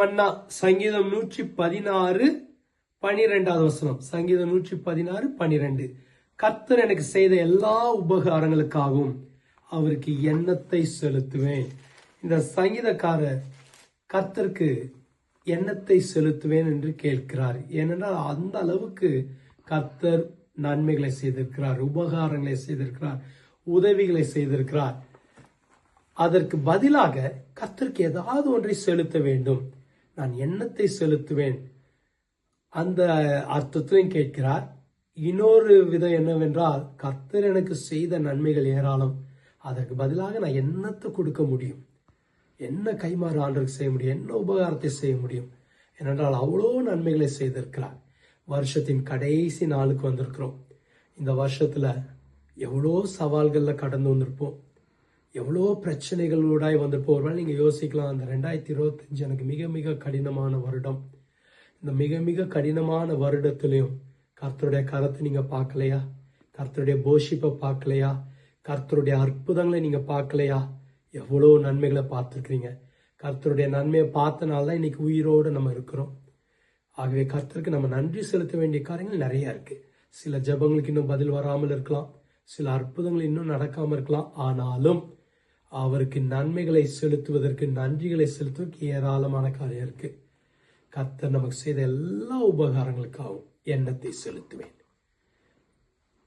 மன்னா சங்கீதம் நூற்றி பதினாறு பனிரெண்டாவது வசனம். சங்கீதம் நூற்றி பதினாறு பனிரெண்டு. கர்த்தர் எனக்கு செய்த எல்லா உபகாரங்களுக்காகவும் அவருக்கு எண்ணத்தை செலுத்துவேன். இந்த சங்கீதக்காரர் கர்த்தருக்கு எண்ணத்தை செலுத்துவேன் என்று கேட்கிறார். ஏனென்றால் அந்த அளவுக்கு கர்த்தர் நன்மைகளை செய்திருக்கிறார் உபகாரங்களை செய்திருக்கிறார் உதவிகளை செய்திருக்கிறார். அதற்கு பதிலாக கர்த்தருக்கு ஏதாவது ஒன்றை செலுத்த வேண்டும். நான் எண்ணத்தை செலுத்துவேன்? அந்த அர்த்தத்திலையும் கேட்கிறார். இன்னொரு விதம் என்னவென்றால் கர்த்தர் எனக்கு செய்த நன்மைகள் ஏராளம். அதற்கு பதிலாக நான் என்னத்தை கொடுக்க முடியும்? என்ன கைமாறு ஆண்டருக்கு செய்ய முடியும்? என்ன உபகாரத்தை செய்ய முடியும்? ஏனென்றால் அவ்வளோ நன்மைகளை செய்திருக்கிறார். வருஷத்தின் கடைசி நாளுக்கு வந்திருக்கிறோம். இந்த வருஷத்தில் எவ்வளோ சவால்களில் கடந்து வந்திருப்போம். எவ்வளோ பிரச்சனைகளோடாய் வந்து ஒருவேளை நீங்கள் யோசிக்கலாம் அந்த ரெண்டாயிரத்தி இருபத்தஞ்சு எனக்கு மிக மிக கடினமான வருடம். இந்த மிக மிக கடினமான வருடத்திலையும் கர்த்தருடைய கரத்தை நீங்கள் பார்க்கலையா? கர்த்தருடைய போஷிப்பை பார்க்கலையா? கர்த்தருடைய அற்புதங்களை நீங்கள் பார்க்கலையா? எவ்வளோ நன்மைகளை பார்த்துருக்குறீங்க. கர்த்தருடைய நன்மையை பார்த்தனால தான் இன்னைக்கு உயிரோடு நம்ம இருக்கிறோம். ஆகவே கர்த்தருக்கு நம்ம நன்றி செலுத்த வேண்டிய காரியங்கள் நிறையா இருக்குது சில ஜெபங்களுக்கு இன்னும் பதில் வராமல் இருக்கலாம். சில அற்புதங்கள் இன்னும் நடக்காமல் இருக்கலாம். ஆனாலும் அவருக்கு நன்மைகளை செலுத்துவதற்கு நன்றிகளை செலுத்துவதற்கு ஏராளமான காரியம் இருக்கு. கத்தர் நமக்கு செய்த எல்லா உபகாரங்களுக்காகவும் எண்ணத்தை செலுத்துவேன்.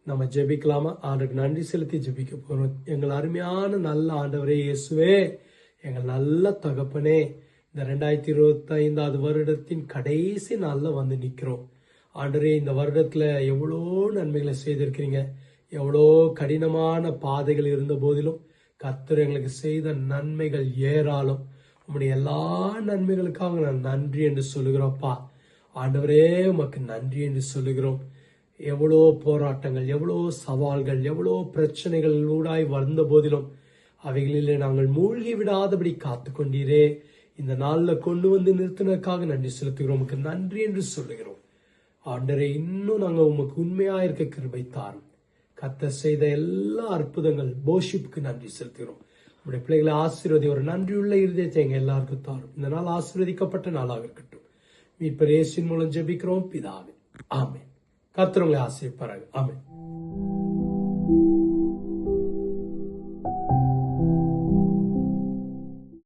நம்ம ஜெபிக்கலாமா? ஆண்டுக்கு நன்றி செலுத்தி ஜெபிக்க போறோம். எங்கள் அருமையான நல்ல ஆண்டவரே இயேசுவே எங்கள் நல்ல தகப்பனே இந்த ரெண்டாயிரத்தி இருபத்தி ஐந்தாவது வருடத்தின் கடைசி நாளில் வந்து நிற்கிறோம் ஆண்டரே இந்த வருடத்துல எவ்வளோ நன்மைகளை செய்திருக்கிறீங்க. எவ்வளோ கடினமான பாதைகள் இருந்த போதிலும் கத்தர் எங்களுக்கு செய்த நன்மைகள் ஏராளம். உங்களுடைய எல்லா நன்மைகளுக்காக நான் நன்றி என்று சொல்லுகிறோம்ப்பா. ஆண்டவரே உமக்கு நன்றி என்று சொல்லுகிறோம். எவ்வளோ போராட்டங்கள் எவ்வளோ சவால்கள் எவ்வளோ பிரச்சனைகள் ஊடாய் வந்த போதிலும் அவைகளிலே நாங்கள் மூழ்கி விடாதபடி காத்து கொண்டீரே இந்த நாளில் கொண்டு வந்து நிறுத்தினதுக்காக நன்றி செலுத்துகிறோம். உமக்கு நன்றி என்று சொல்லுகிறோம். ஆண்டரே இன்னும் நாங்கள் உமக்கு உண்மையாக இருக்க கிருபை தாரும். கத்த செய்த எல்லா அற்புதங்கள் போஷிப்புக்கு நன்றி செலுத்துகிறோம். நம்முடைய பிள்ளைகளை ஆசீர்வதி ஒரு நன்றியுள்ள இருதயத்தை எங்க எல்லாருக்கும் தாரும். இந்த நாள் ஆசீர்வதிக்கப்பட்ட நாளாக இருக்கட்டும். மீட்பர் இயேசுவின் மூலம் ஜெபிக்கிறோம். பிதாவே. ஆமே கர்த்தர் உங்களை ஆமே